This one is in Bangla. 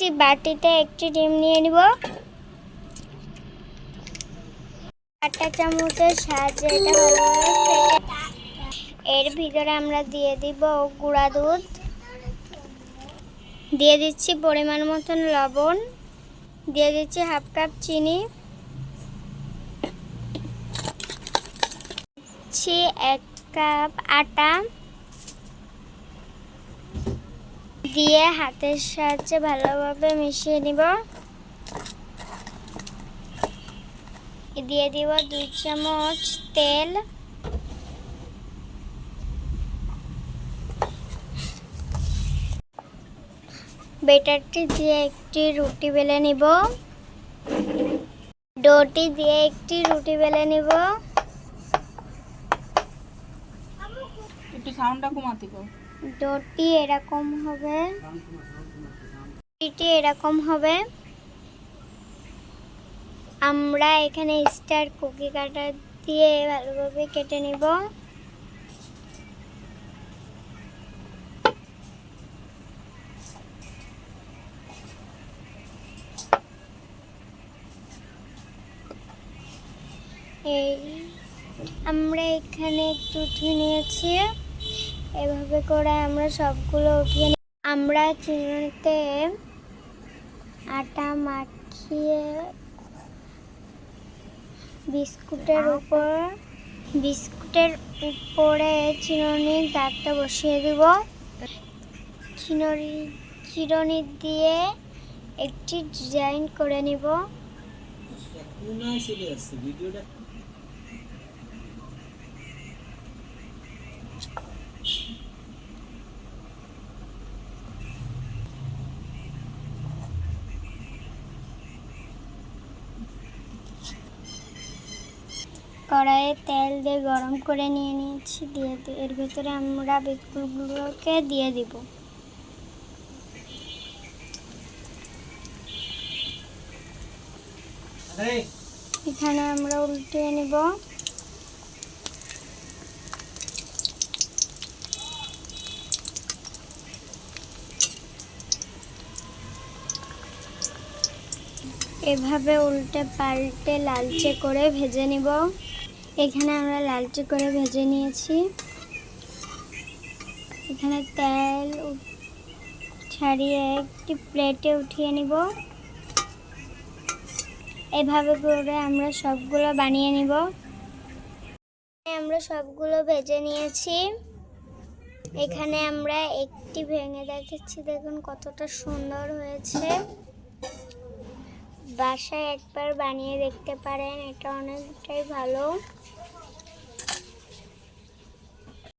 একটি বাটিতে একটি ডিম নিয়ে নিব। আটা চামচের সাহায্যে এটা ভালোভাবে এর ভিতরে আমরা দিয়ে দিব গুঁড়া দুধ। দিয়ে দিচ্ছি পরিমাণ মতন লবণ। দিয়ে দিচ্ছি হাফ কাপ চিনি। দিচ্ছি এক কাপ আটা। দিয়ে হাতের সাহায্যে ভালোভাবে মিশিয়ে নিব। দিয়ে দিব দুই চামচ তেল। বেটারটি দিয়ে একটি রুটি বেলে নিব। ডোটি দিয়ে একটি রুটি বেলে নিব। একটু সাউন্ডটা কমাতে ডোটি এরকম হবে। রুটিটি এরকম হবে। আমরা এখানে স্টার কুকি কাটার দিয়ে ভালোভাবে কেটে নিব। এই আমরা এখানে একটু উঠিয়ে নিয়েছি। এভাবে করে আমরা সবগুলো উঠিয়ে আমরা চিনিতে আটা মাখিয়ে বিস্কুটের উপর বিস্কুটের উপরে চিরুনির দাগটা বসিয়ে দেব। চিরুনি চিরুনি দিয়ে একটি ডিজাইন করে নিব। ভিডিওটা কড়াইয়ে তেল দিয়ে গরম করে নিয়ে নিয়েছি, দিয়ে এর ভিতরে আমরা বিস্কুটগুলোকে দিয়ে দিব। এখানে আমরা উল্টিয়ে নিব। এভাবে উল্টে পাল্টে লালচে করে ভেজে নিব। এখানে আমরা লালচে করে ভেজে নিয়েছি। এখানে তেল ছাড়িয়ে একটি প্লেটে উঠিয়ে নিব। এভাবে করে আমরা সবগুলো বানিয়ে নিব। আমরা সবগুলো ভেজে নিয়েছি। এখানে আমরা একটি ভেঙে দেখাচ্ছি দেখুন কতটা সুন্দর হয়েছে। বাসায় একবার বানিয়ে দেখতে পারেন এটা অনেকটাই ভালো।